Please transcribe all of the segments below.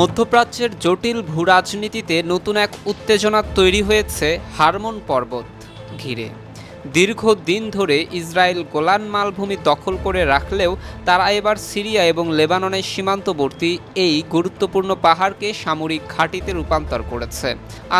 মধ্যপ্রাচ্যের জটিল ভূরাজনীতিতে নতুন এক উত্তেজনা তৈরি হয়েছে হারমোন পর্বত ঘিরে। দীর্ঘদিন ধরে ইসরায়েল গোলান মালভূমি দখল করে রাখলেও তারা এবার সিরিয়া এবং লেবাননের সীমান্তবর্তী এই গুরুত্বপূর্ণ পাহাড়কে সামরিক ঘাঁটিতে রূপান্তর করেছে।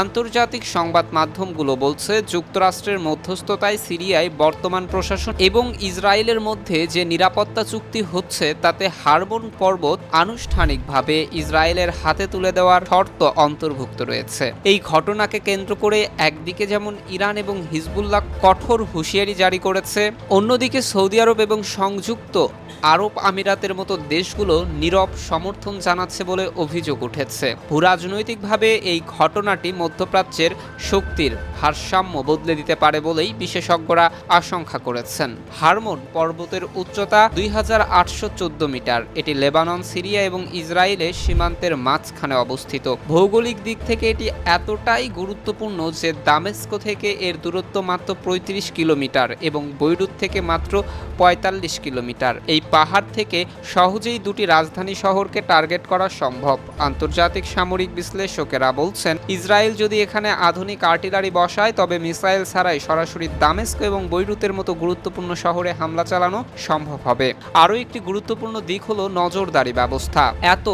আন্তর্জাতিক সংবাদ মাধ্যমগুলো বলছে, যুক্তরাষ্ট্রের মধ্যস্থতায় সিরিয়ায় বর্তমান প্রশাসন এবং ইসরায়েলের মধ্যে যে নিরাপত্তা চুক্তি হচ্ছে, তাতে হারমোন পর্বত আনুষ্ঠানিকভাবে ইসরায়েলের হাতে তুলে দেওয়ার শর্ত অন্তর্ভুক্ত রয়েছে। এই ঘটনাকে কেন্দ্র করে একদিকে যেমন ইরান এবং হিজবুল্লাহ কঠোর হুঁশিয়ারি জারি করেছে। অন্যদিকে সৌদি আরব এবং সংযুক্ত আরব আমিরাতের মতো দেশগুলো নীরব সমর্থন জানাচ্ছে বলে অভিযোগ উঠেছে। ভূরাজনৈতিকভাবে এই ঘটনাটি মধ্যপ্রাচ্যের শক্তির ভারসাম্য বদলে দিতে পারে বলেই বিশেষজ্ঞরা আশঙ্কা করেছেন। হারমোন পর্বতের উচ্চতা দুই হাজার আটশো চোদ্দ মিটার। এটি লেবানন, সিরিয়া এবং ইসরায়েলের সীমান্তের মাঝখানে অবস্থিত। ভৌগোলিক দিক থেকে এটি এতটাই গুরুত্বপূর্ণ যে দামেস্কো থেকে এর দূরত্ব মাত্র পঁয়ত্রিশ কিলোমিটার এবং বৈরুত থেকে মাত্র পঁয়তাল্লিশ কিলোমিটার। এই পাহাড় থেকে সহজেই দুটি রাজধানী শহরকে টার্গেট করা সম্ভব। আন্তর্জাতিক সামরিক বিশ্লেষকেরা বলছেন, ইসরায়েল যদি এখানে আধুনিক আর্টিলারি বসায়, তবে মিসাইল ছাড়াই সরাসরি দামেস্ক এবং বৈরুতের মতো গুরুত্বপূর্ণ শহরে হামলা চালানো সম্ভব হবে। আরও একটি গুরুত্বপূর্ণ দিক হলো নজরদারি ব্যবস্থা। এত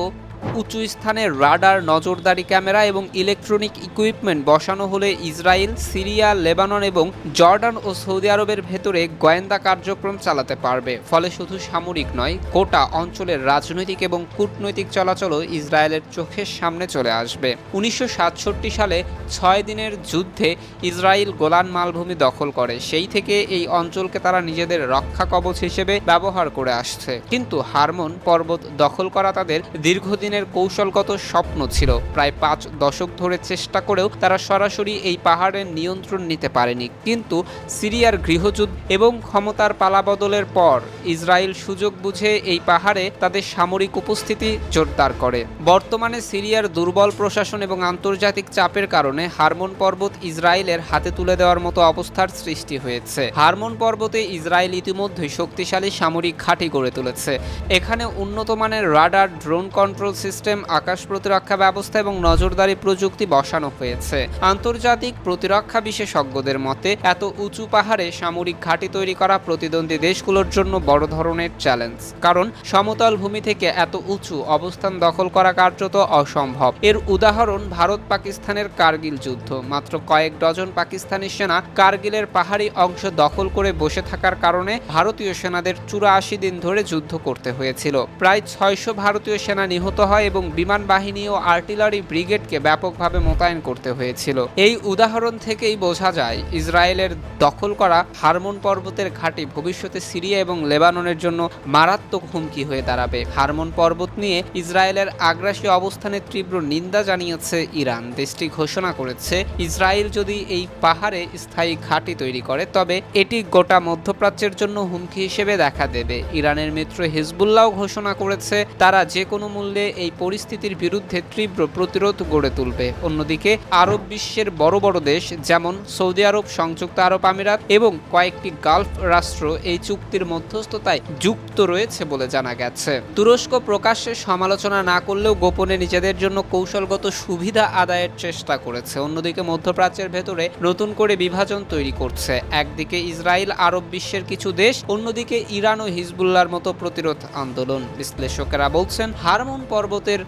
উঁচু স্থানে রাডার, নজরদারি ক্যামেরা এবং ইলেকট্রনিক ইকুইপমেন্ট বসানো হলে ইসরায়েল, সিরিয়া, লেবানন এবং জর্ডান ও সৌদি আরবের ভেতরে গোয়েন্দা কার্যক্রম চালাতে পারবে। ফলে শুধু সামরিক নয়, গোটা অঞ্চলের রাজনৈতিক এবং কূটনৈতিক চলাচলও ইসরায়েলের চোখের সামনে চলে আসবে। উনিশশো সাতষট্টি সালে ছয় দিনের যুদ্ধে ইসরায়েল গোলান মালভূমি দখল করে। সেই থেকে এই অঞ্চলকে তারা নিজেদের রক্ষা কবচ হিসেবে ব্যবহার করে আসছে। কিন্তু হারমোন পর্বত দখল করা তাদের দীর্ঘদিনের কৌশলগত স্বপ্ন ছিল। প্রায় পাঁচ দশক ধরে চেষ্টা করেও তারা সরাসরি এই পাহাড়ের নিয়ন্ত্রণ নিতে পারেনি। কিন্তু সিরিয়ার গৃহযুদ্ধ এবং ক্ষমতার পালাবদলের পর ইসরায়েল সুযোগ বুঝে এই পাহাড়ে তাদের সামরিক উপস্থিতি জোরদার করে। বর্তমানে সিরিয়ার দুর্বল প্রশাসন এবং আন্তর্জাতিক চাপের কারণে হারমোন পর্বত ইসরায়েলের হাতে তুলে দেওয়ার মতো অবস্থার সৃষ্টি হয়েছে। হারমোন পর্বতে ইসরায়েল ইতিমধ্যেই শক্তিশালী সামরিক ঘাঁটি গড়ে তুলেছে। এখানে উন্নত মানের রাডার, ড্রোন কন্ট্রোল সিস্টেম, আকাশ প্রতিরক্ষা ব্যবস্থা এবং নজরদারি প্রযুক্তি বসানো হয়েছে। আন্তর্জাতিক প্রতিরক্ষা বিশেষজ্ঞদের মতে, এত উঁচু পাহাড়ে সামরিক ঘাঁটি তৈরি করা প্রতিদ্বন্দ্বী দেশগুলোর জন্য বড় ধরনের চ্যালেঞ্জ। কারণ সমতল ভূমি থেকে এত উঁচু অবস্থান দখল করা কার্যত অসম্ভব। এর উদাহরণ ভারত পাকিস্তানের কার্গিল যুদ্ধ। মাত্র কয়েক ডজন পাকিস্তানি সেনা কার্গিলের পাহাড়ি অংশ দখল করে বসে থাকার কারণে ভারতীয় সেনাদের চুরাশি দিন ধরে যুদ্ধ করতে হয়েছিল। প্রায় ছয়শো ভারতীয় সেনা নিহত হয় এবং বিমান বাহিনী ও আর্টিলারি ব্রিগেডকে ব্যাপকভাবে মোতায়েন করতে হয়েছিল। এই উদাহরণ থেকেই বোঝা যায়, ইসরায়েলের দখল করা হারমোন পর্বতের ঘাঁটি ভবিষ্যতে সিরিয়া এবং লেবাননের জন্য মারাত্মক হুমকি হয়ে দাঁড়াবে। হারমোন পর্বত নিয়ে ইসরায়েলের আগ্রাসী অবস্থানের তীব্র নিন্দা জানিয়েছে ইরান। দেশটি ঘোষণা করেছে, ইসরায়েল যদি এই পাহাড়ে স্থায়ী ঘাঁটি তৈরি করে, তবে এটি গোটা মধ্যপ্রাচ্যের জন্য হুমকি হিসেবে দেখা দেবে। ইরানের মিত্র হিজবুল্লাহ ঘোষণা করেছে, তারা যে কোনো মূল্যে এই পরিস্থিতির বিরুদ্ধে তীব্র প্রতিরোধ গড়ে তুলবে। অন্যদিকে, আরব বিশ্বের বড় বড় দেশ যেমন সৌদি আরব, সংযুক্ত আরব আমিরাত এবং কয়েকটি গালফ রাষ্ট্র এই চুক্তির মধ্যস্থতায় যুক্ত রয়েছে বলে জানা গেছে। তুরস্ক প্রকাশ্যে সমালোচনা না করলেও গোপনে নিজেদের জন্য কৌশলগত সুবিধা আদায়ের চেষ্টা করেছে। অন্যদিকে, মধ্যপ্রাচ্যের ভেতরে নতুন করে বিভাজন তৈরি করছে। একদিকে ইসরায়েল, আরব বিশ্বের কিছু দেশ, অন্যদিকে ইরান ও হিজবুল্লার মতো প্রতিরোধ আন্দোলন। বিশ্লেষকেরা বলছেন, হারমোন পর্বতের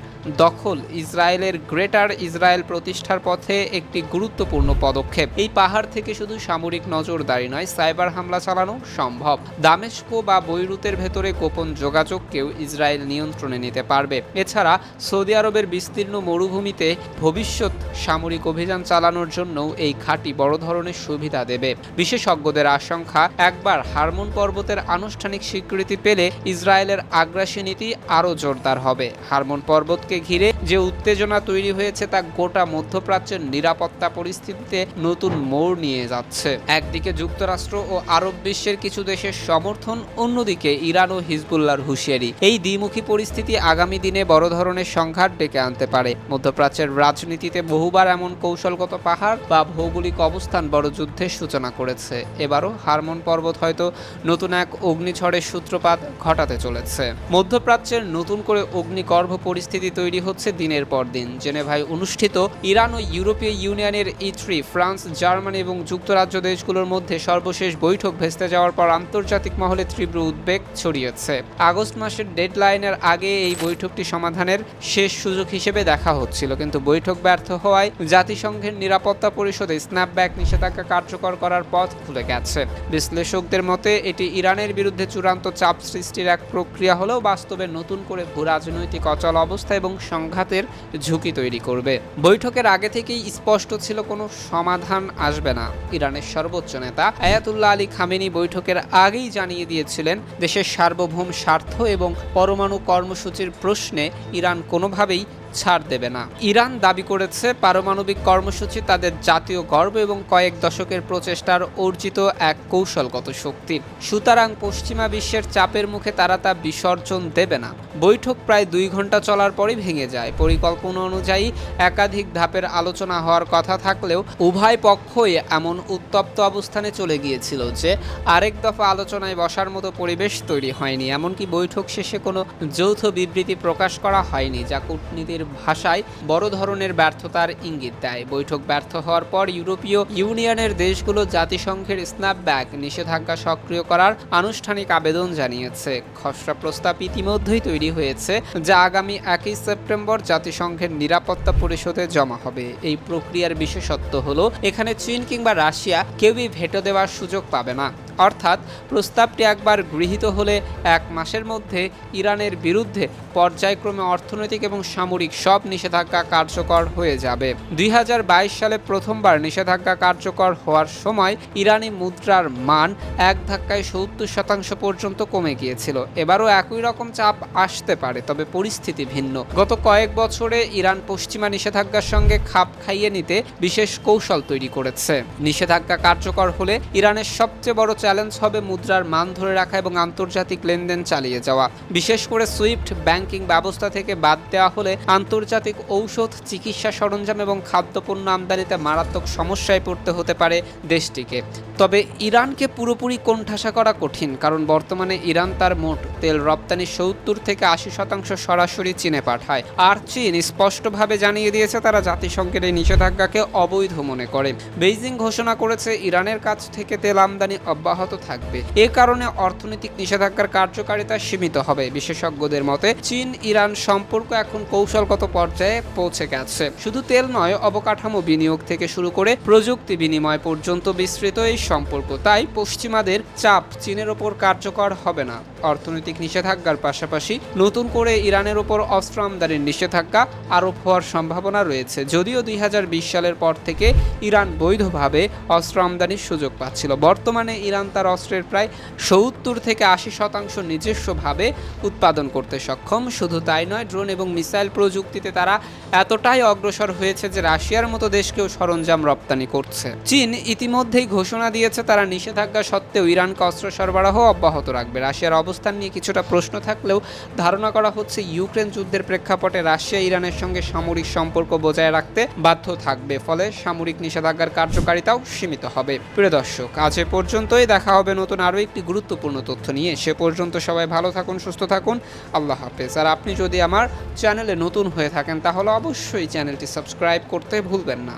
দখল ইসরায়েলের গ্রেটার ইসরায়েল প্রতিষ্ঠার পথে একটি গুরুত্বপূর্ণ পদক্ষেপ। এই পাহাড় থেকে শুধু সামরিক নজরদারি নয়, সাইবার হামলা চালানো সম্ভব। দামেস্কো বা বৈরুতের ভেতরে গোপন যোগাযোগকেও ইসরায়েল নিয়ন্ত্রণে নিতে পারবে। এছাড়া সৌদি আরবের বিস্তীর্ণ মরুভূমিতে ভবিষ্যৎ সামরিক অভিযান চালানোর জন্যও এই ঘাঁটি বড় ধরনের সুবিধা দেবে। বিশেষজ্ঞদের আশঙ্কা, একবার হারমোন পর্বতের আনুষ্ঠানিক স্বীকৃতি পেলে ইসরায়েলের আগ্রাসী নীতি আরও জোরদার হবে। হারমোন পর্বতকে ঘিরে যে উত্তেজনা তৈরি হয়েছে তা গোটা মধ্যপ্রাচ্যের নিরাপত্তা পরিস্থিতিতে নতুন মোড় নিয়ে যাচ্ছে। একদিকে যুক্তরাষ্ট্র ও আরব বিশ্বের কিছু দেশের সমর্থন, অন্যদিকে ইরান ও হিজবুল্লাহর হুঁশিয়ারি। এই দ্বিমুখী পরিস্থিতি আগামী দিনে বড় ধরনের সংঘাত ডেকে আনতে পারে। মধ্যপ্রাচ্যের রাজনীতিতে বহুবার এমন কৌশলগত পাহাড় বা ভৌগোলিক অবস্থান বড় যুদ্ধের সূচনা করেছে। এবারও হারমোন পর্বত হয়তো নতুন এক অগ্নিঝড়ের সূত্রপাত ঘটাতে চলেছে। মধ্যপ্রাচ্যের নতুন করে অগ্নিগর্ভ পরিস্থিতি তৈরি হচ্ছে দিনের পর দিন। জেনেভায় অনুষ্ঠিত ইরান ও ইউরোপীয় ইউনিয়নের ইথ্রি ফ্রান্স, জার্মানি এবং যুক্তরাজ্য দেশগুলোর মধ্যে সর্বশেষ বৈঠক ভেস্তে যাওয়ার পর আন্তর্জাতিক মহলে তীব্র উদ্বেগ ছড়িয়েছে। আগস্ট মাসের ডেডলাইনের আগে এই বৈঠকটি সমাধানের শেষ সুযোগ হিসেবে দেখা হচ্ছিল, কিন্তু বৈঠক ব্যর্থ হওয়ায় জাতিসংঘের নিরাপত্তা পরিষদে স্ন্যাপব্যাক নিষেধাজ্ঞা কার্যকর করার পথ খুলে গেছে। বিশ্লেষকদের মতে, এটি ইরানের বিরুদ্ধে চূড়ান্ত চাপ সৃষ্টির এক প্রক্রিয়া হলেও বাস্তবে নতুন করে ভূ রাজনৈতিক অচল অবস্থা এবং সংঘাতের ঝুঁকি তৈরি করবে। বৈঠকের আগে থেকেই স্পষ্ট ছিল কোনো সমাধান আসবে না। ইরানের সর্বোচ্চ নেতা আয়াতুল্লাহ আলী খামেনি বৈঠকের আগেই জানিয়ে দিয়েছিলেন, দেশের সার্বভৌম স্বার্থ এবং পরমাণু কর্মসূচির প্রশ্নে ইরান কোনোভাবেই ছাড় দেবে না। ইরান দাবি করেছে পারমাণবিক কর্মসূচি তাদের জাতীয় গর্ব এবং কয়েক দশকের প্রচেষ্টার অর্জিত এক কৌশলগত শক্তি। সুতরাং পশ্চিমা বিশ্বের চাপের মুখে তারা তা বিসর্জন দেবে না। বৈঠক প্রায় দুই ঘণ্টা চলার পরই ভেঙে যায়। পরিকল্পনা অনুযায়ী একাধিক ধাপের আলোচনা হওয়ার কথা থাকলেও উভয় পক্ষই এমন উত্তপ্ত অবস্থানে চলে গিয়েছিল যে আরেক দফা আলোচনায় বসার মতো পরিবেশ তৈরি হয়নি। এমনকি বৈঠক শেষে কোনো যৌথ বিবৃতি প্রকাশ করা হয়নি, যা কূটনীতির ভাষায় বড় ধরনের ব্যর্থতার ইঙ্গিত দেয়। বৈঠক ব্যর্থ হওয়ার পর ইউরোপীয় ইউনিয়নের দেশগুলো জাতিসংঘের স্ন্যাপব্যাক নিষেধাজ্ঞা সক্রিয় করার আনুষ্ঠানিক আবেদন জানিয়েছে। খসড়া প্রস্তাব ইতিমধ্যেই তৈরি হয়েছে, যা আগামী একই সেপ্টেম্বর জাতিসংঘের নিরাপত্তা পরিষদে জমা হবে। এই প্রক্রিয়ার বিশেষত্ব হলো, এখানে চীন কিংবা রাশিয়া কেউই ভেটো দেওয়ার সুযোগ পাবে না। অর্থাৎ প্রস্তাবটি একবার গৃহীত হলে এক মাসের মধ্যে ইরানের বিরুদ্ধে পর্যায়ক্রমে অর্থনৈতিক এবং সামরিক সব নিষেধাজ্ঞা কার্যকর হয়ে যাবে। দুই হাজার বাইশ সালে প্রথমবার নিষেধাজ্ঞা কার্যকর হওয়ার সময় ইরানি মুদ্রার মান এক ধাক্কায় সত্তর শতাংশ পর্যন্ত কমে গিয়েছিল। এবারও একই রকম চাপ আসতে পারে, তবে পরিস্থিতি ভিন্ন। গত কয়েক বছরে ইরান পশ্চিমা নিষেধাজ্ঞার সঙ্গে খাপ খাইয়ে নিতে বিশেষ কৌশল তৈরি করেছে। নিষেধাজ্ঞা কার্যকর হলে ইরানের সবচেয়ে বড় চ্যালেঞ্জ হবে মুদ্রার মান ধরে রাখা এবং আন্তর্জাতিক লেনদেন চালিয়ে যাওয়া। বিশেষ করে সুইফট ব্যাংকিং ব্যবস্থা থেকে বাদ দেওয়া হলে আন্তর্জাতিক ঔষধ, চিকিৎসা সরঞ্জাম এবং খাদ্যপণ্য আমদানিতে মারাত্মক সমস্যায় পড়তে হতে পারে দেশটিকে। তবে ইরানকে পুরোপুরি কোণঠাসা করা কঠিন, কারণ বর্তমানে ইরান তার মোট তেল রপ্তানি সত্তর থেকে আশি শতাংশ সরাসরি চীনে পাঠায়। আর চীন স্পষ্টভাবে জানিয়ে দিয়েছে তারা জাতিসংঘের এই নিষেধাজ্ঞাকে অবৈধ মনে করে। বেইজিং ঘোষণা করেছে, ইরানের কাছ থেকে তেল আমদানি অব্যাহত থাকবে। এ কারণে অর্থনৈতিক নিষেধাজ্ঞার কার্যকারিতা সীমিত হবে। বিশেষজ্ঞদের মতে, চীন, ইরান সম্পর্ক এখন কৌশলগত পর্যায়ে পৌঁছে গেছে। শুধু তেল নয়, অবকাঠামো বিনিয়োগ থেকে শুরু করে প্রযুক্তি বিনিময় পর্যন্ত বিস্তৃত এই সম্পর্ক। তাই পশ্চিমাদের চাপ চীনের ওপর কার্যকর হবে না। অর্থনৈতিক নিষেধাজ্ঞার পাশাপাশি নতুন করে ইরানের ওপর অস্ত্র আমদানির নিষেধাজ্ঞা আরোপ হওয়ার সম্ভাবনা রয়েছে। যদিও দুই হাজার বিশ সালের পর থেকে ইরান বৈধভাবে অস্ত্র আমদানির সুযোগ পাচ্ছিল। বর্তমানে ইরান তার অস্ত্রের প্রায় সত্তর থেকে আশি শতাংশ নিজস্বভাবে উৎপাদন করতে সক্ষম। শুধু তাই নয়, ড্রোন এবং মিসাইল প্রযুক্তিতে তারা এতটাই অগ্রসর হয়েছে যে রাশিয়ার মতো দেশকেও সরঞ্জাম রপ্তানি করছে। চীন ইতিমধ্যেই ঘোষণা দিয়েছে তারা নিষেধাজ্ঞা সত্ত্বেও ইরানকে অস্ত্র সরবরাহ অব্যাহত রাখবে। রাশিয়ার অবস্থান নিয়ে কিছুটা প্রশ্ন থাকলেও ধারণা করা হচ্ছে, ইউক্রেন যুদ্ধের প্রেক্ষাপটে রাশিয়া ইরানের সঙ্গে সামরিক সম্পর্ক বজায় রাখতে বাধ্য থাকবে, ফলে সামরিক নিষেধাজ্ঞার কার্যকারিতাও সীমিত হবে। প্রিয় দর্শক, আজ এ পর্যন্তই। দেখা হবে নতুন আরও একটি গুরুত্বপূর্ণ তথ্য নিয়ে। সে পর্যন্ত সবাই ভালো থাকুন, সুস্থ থাকুন। আল্লাহ হাফেজ। আর আপনি যদি আমার চ্যানেলে নতুন হয়ে থাকেন, তাহলে অবশ্যই চ্যানেলটি সাবস্ক্রাইব করতে ভুলবেন না।